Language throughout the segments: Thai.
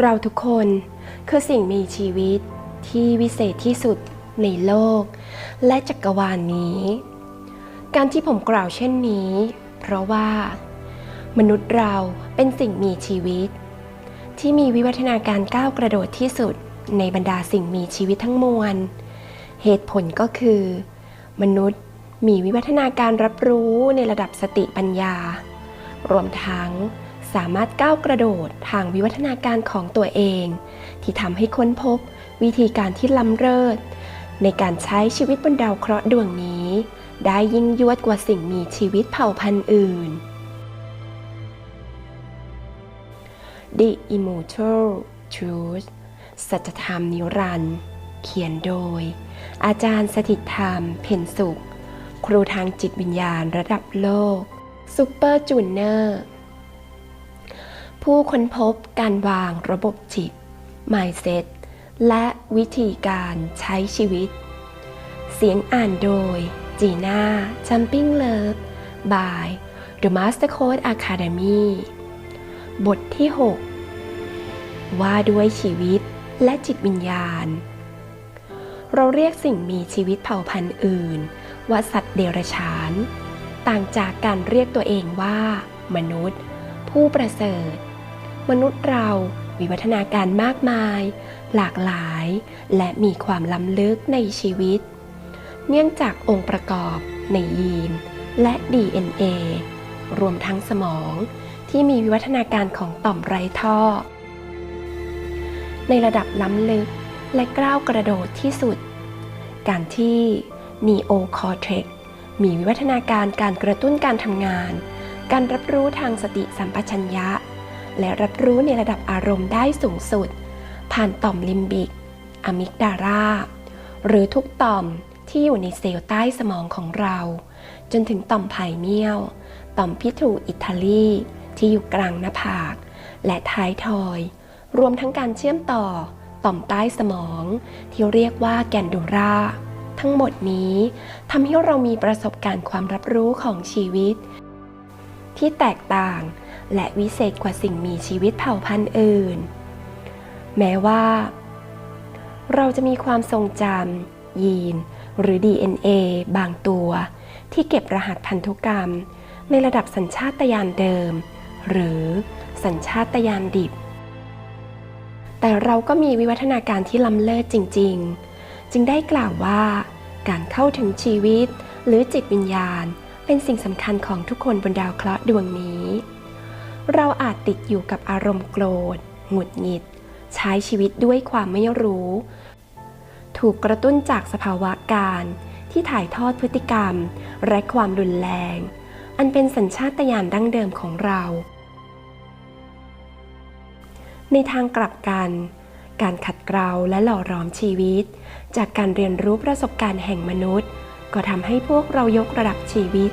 เราทุกคนคือสิ่งมีชีวิตที่วิเศษที่สุดในโลก และจักรวาลนนี้ การที่ผมกล่าวเช่นนี้ เพราะว่า มนุษย์เราเป็นสิ่งมีชีวิต ที่มีวิวัฒนาการก้าวกระโดดที่สุดในบรรดาสิ่งมีชีวิตทั้งมวล เหตุผลก็คือ มนุษย์มีวิวัฒนาการรับรู้ในระดับสติปัญญา รวมทั้ง สามารถก้าวกระโดดทางวิวัฒนาการของตัวเอง ที่ทำให้ค้นพบวิธีการที่ล้ำเลิศในการใช้ชีวิตบนดาวเคราะห์ดวงนี้ ได้ยิ่งยวดกว่าสิ่งมีชีวิตเผ่าพันธุ์อื่น The Immortal Truth สัจธรรมนิรันดร์เขียนโดย อาจารย์สถิตธรรม เพ็ญสุข ครูทางจิตวิญญาณระดับโลกซูเปอร์จูเนอร์ ผู้ค้นพบการวางระบบจิต mindset และวิธีการใช้ชีวิต เสียงอ่านโดย จีน่า Jumping Love by The Master Code Academy บทที่ 6 ว่าด้วยชีวิตและจิตวิญญาณ เราเรียกสิ่งมีชีวิตเผ่าพันธุ์อื่น ว่าสัตว์เดรัจฉาน ต่างจากการเรียกตัวเองว่า มนุษย์ ผู้ประเสริฐ มนุษย์เราวิวัฒนาการมากมาย หลากหลาย และมีความล้ำลึกในชีวิต เนื่องจากองค์ประกอบในยีน และ DNA รวมทั้งสมองที่มีวิวัฒนาการของต่อมไรท่อ ในระดับล้ำลึกและกล้าวกระโดดที่สุด การที่ Neo Cortex มีวิวัฒนาการการกระตุ้นการทำงาน การรับรู้ทางสติสัมปชัญญะ และรับรู้ในระดับอารมณ์ได้สูงสุด ผ่านต่อมลิมบิก อะมิกดาลาหรือทุกต่อมที่อยู่ในเซลล์ใต้สมองของเรา จนถึงต่อมไผ่เนียลต่อมพิทูอิตาลีที่อยู่กลางหน้าผาก และท้ายทอย รวมทั้งการเชื่อมต่อต่อมใต้สมองที่เรียกว่าแกนดูราทั้งหมดนี้ทำให้เรามีประสบการณ์ความรับรู้ของชีวิต ที่แตกต่าง และวิเศษกว่าสิ่งมีชีวิตเผ่าพันธุ์อื่น แม้ว่า เราจะมีความทรงจำยีน หรือ DNA บางตัว ที่เก็บรหัสพันธุกรรม ในระดับสัญชาตญาณเดิม หรือสัญชาตญาณดิบ แต่เราก็มีวิวัฒนาการที่ล้ำเลิศจริง ๆ จึงได้กล่าวว่าการเข้าถึงชีวิตหรือจิตวิญญาณ เป็นสิ่งสำคัญของทุกคนบนดาวเคราะห์ดวงนี้ เราอาจติดอยู่กับอารมณ์โกรธ หงุดหงิด ใช้ชีวิตด้วยความไม่รู้ ถูกกระตุ้นจากสภาวะการที่ถ่ายทอดพฤติกรรม และความรุนแรง อันเป็นสัญชาตญาณดั้งเดิมของเรา ในทางกลับกัน การขัดเกลาและหล่อหลอมชีวิต จากการเรียนรู้ประสบการณ์แห่งมนุษย์ ก็ทำให้พวกเรายกระดับชีวิต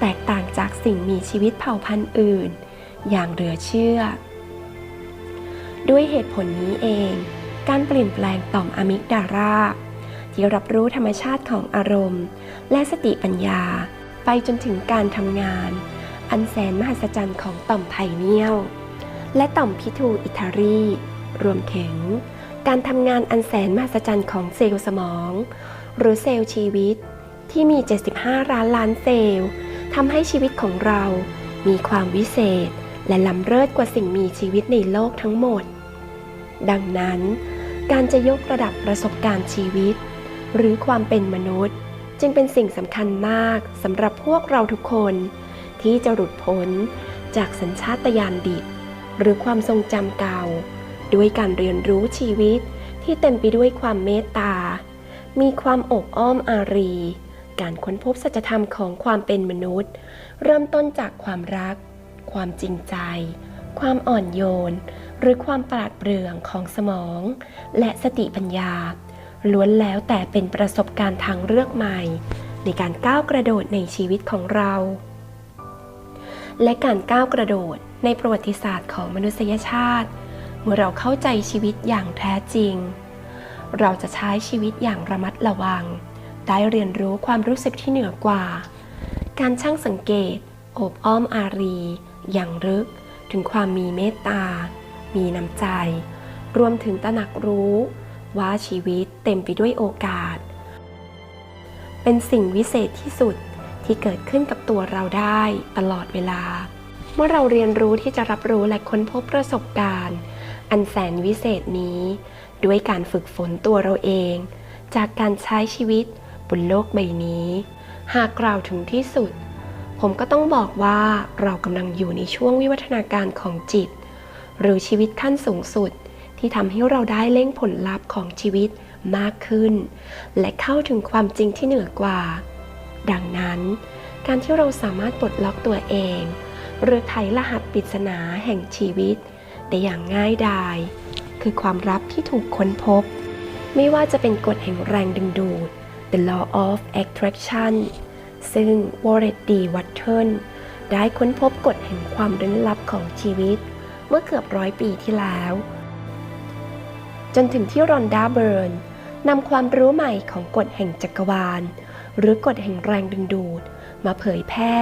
แตกต่างจากสิ่งมีชีวิตเผ่าพันธุ์อื่น อย่างเหลือเชื่อ ด้วยเหตุผลนี้เอง การเปลี่ยนแปลงต่อมอะมิกดาลาที่รับรู้ธรรมชาติของอารมณ์ และสติปัญญา ไปจนถึงการทำงาน อันแสนมหัศจรรย์ของต่อมไผ่เนียลและต่อมพิทูอิทารีรวมถึง การทำงานอันแสนมหัศจรรย์ของเซลล์สมอง หรือเซลล์ชีวิตที่มี 75 ล้านล้านเซลล์ทำให้ชีวิตของเรามีความวิเศษ และล้ำเลิศกว่าสิ่งมีชีวิตในโลกทั้งหมด ดังนั้น การจะยกระดับประสบการณ์ชีวิต หรือความเป็นมนุษย์ จึงเป็นสิ่งสำคัญมากสำหรับพวกเราทุกคน ที่จะหลุดพ้นจากสัญชาตญาณดิบ หรือความทรงจำเก่า ด้วยการเรียนรู้ชีวิตที่เต็มไปด้วยความเมตตา มีความอบอ้อมอารี การค้นพบสัจธรรมของความเป็นมนุษย์ เริ่มต้นจากความรัก ความจริงใจ ความอ่อนโยน หรือความปราดเปรื่องของสมอง และสติปัญญา ล้วนแล้วแต่เป็นประสบการณ์ทางเลือกใหม่ ในการก้าวกระโดดในชีวิตของเรา และการก้าวกระโดดในประวัติศาสตร์ของมนุษยชาติ เมื่อเราเข้าใจชีวิตอย่างแท้จริง เราจะใช้ชีวิตอย่างระมัดระวัง ได้เรียนรู้ความรู้สึกที่เหนือกว่า การช่างสังเกต โอบอ้อมอารี อย่างลึกถึงความมีเมตตา มีน้ำใจ รวมถึงตระหนักรู้ ว่าชีวิตเต็มไปด้วยโอกาส เป็นสิ่งวิเศษที่สุดที่เกิดขึ้นกับตัวเราได้ตลอดเวลา เมื่อเราเรียนรู้ที่จะรับรู้และค้นพบประสบการณ์ อันแสนวิเศษนี้ ด้วยการฝึกฝนตัวเราเอง จากการใช้ชีวิตบนโลกใบนี้ หากกล่าวถึงที่สุด ผมก็ต้องบอกว่าเรากำลังอยู่ในช่วงวิวัฒนาการของจิต หรือชีวิตขั้นสูงสุด ที่ทำให้เราได้เล่งผลลัพธ์ของชีวิตมากขึ้น และเข้าถึงความจริงที่เหนือกว่า ดังนั้น การที่เราสามารถปลดล็อกตัวเอง หรือไขรหัสปริศนาแห่งชีวิต ได้อย่างง่ายดาย คือความลับที่ถูกค้นพบ ไม่ว่าจะเป็นกฎแห่งแรงดึงดูด The Law of Attraction ซึ่ง Warren D. Watson ได้ค้นพบกฎแห่งความลึกลับของชีวิต เมื่อเกือบร้อยปีที่แล้ว จนถึงที่รอนดาเบิร์นนำความรู้ใหม่ของกฎแห่งจักรวาล หรือกฎแห่งแรงดึงดูด มาเผยแพร่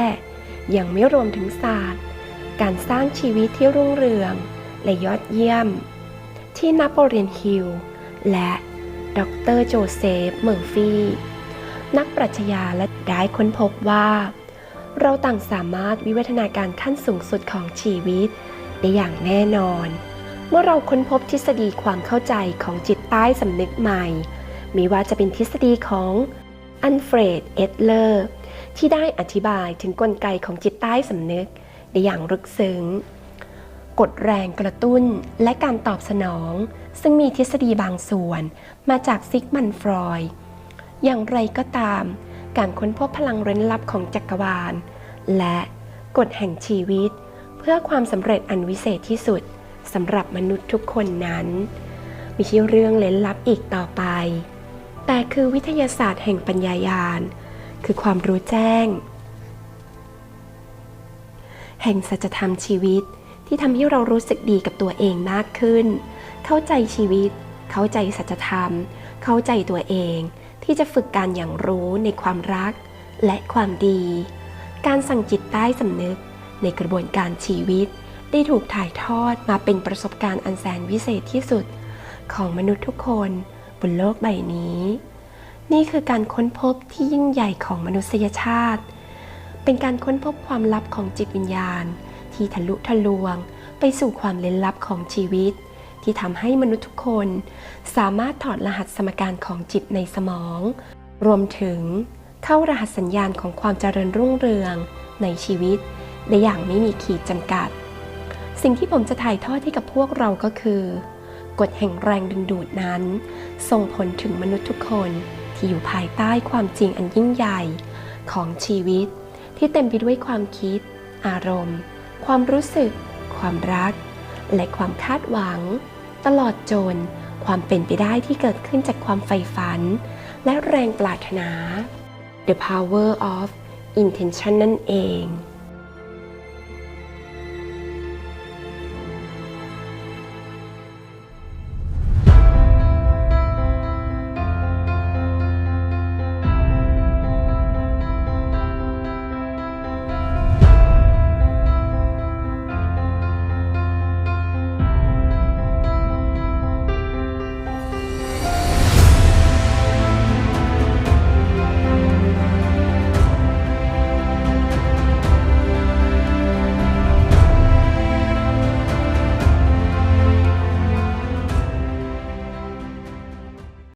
ยังไม่รวมถึงศาสตร์ การสร้างชีวิตที่รุ่งเรือง และยอดเยี่ยม ที่นโปเลียนฮิลและดรโจเซฟเมอร์ฟี นักปรัชญาและได้ค้นพบว่า เราต่างสามารถวิวัฒนาการขั้นสูงสุดของชีวิต ได้อย่างแน่นอน เมื่อเราค้นพบทฤษฎีความเข้าใจของจิตใต้สำนึกใหม่ไม่ว่าจะเป็นทฤษฎีของอันเฟรดเอดเลอร์ที่ได้อธิบายถึงกลไกของจิตใต้สำนึกได้อย่างลึกซึ้งกดแรงกระตุ้นและการตอบสนอง ซึ่งมีทฤษฎีบางส่วนมาจากซิกมันฟรอยด์ อย่างไรก็ตาม การค้นพบพลังเร้นลับของจักรวาล และกฎแห่งชีวิต เพื่อความสำเร็จอันวิเศษที่สุดสำหรับมนุษย์ทุกคนนั้นไม่ใช่เรื่องเล้นลับอีกต่อไป แต่คือวิทยาศาสตร์แห่งปัญญายาณ คือความรู้แจ้ง แห่งสัจธรรมชีวิตที่ทำให้เรารู้สึกดีกับตัวเองมากขึ้น เข้าใจชีวิต เข้าใจสัจธรรม เข้าใจตัวเอง ที่จะฝึกการอย่างรู้ในความรักและความดี การสั่งจิตใต้สำนึกในกระบวนการชีวิต ได้ถูกถ่ายทอดมาเป็นประสบการณ์อันแสนวิเศษที่สุด ของมนุษย์ทุกคนบนโลกใบนี้ นี่คือการค้นพบที่ยิ่งใหญ่ของมนุษยชาติ เป็นการค้นพบความลับของจิตวิญญาณ ที่ทะลุทะลวงไปสู่ความเล้นลับของชีวิต ที่ทำให้มนุษย์ทุกคนสามารถถอดรหัสสมการของจิตในสมอง รวมถึงเข้ารหัสสัญญาณของความเจริญรุ่งเรืองในชีวิต ได้อย่างไม่มีขีดจำกัด สิ่งที่ผมจะถ่ายทอดให้กับพวกเราก็คือ กฎแห่งแรงดึงดูดนั้น ส่งผลถึงมนุษย์ทุกคนที่อยู่ภายใต้ความจริงอันยิ่งใหญ่ของชีวิต ที่เต็มไปด้วยความคิด อารมณ์ ความรู้สึก ความรัก และความคาดหวัง ตลอดจนความเป็นไปได้ที่เกิดขึ้นจากความใฝ่ฝัน และแรงปรารถนา The power of intention นั่นเอง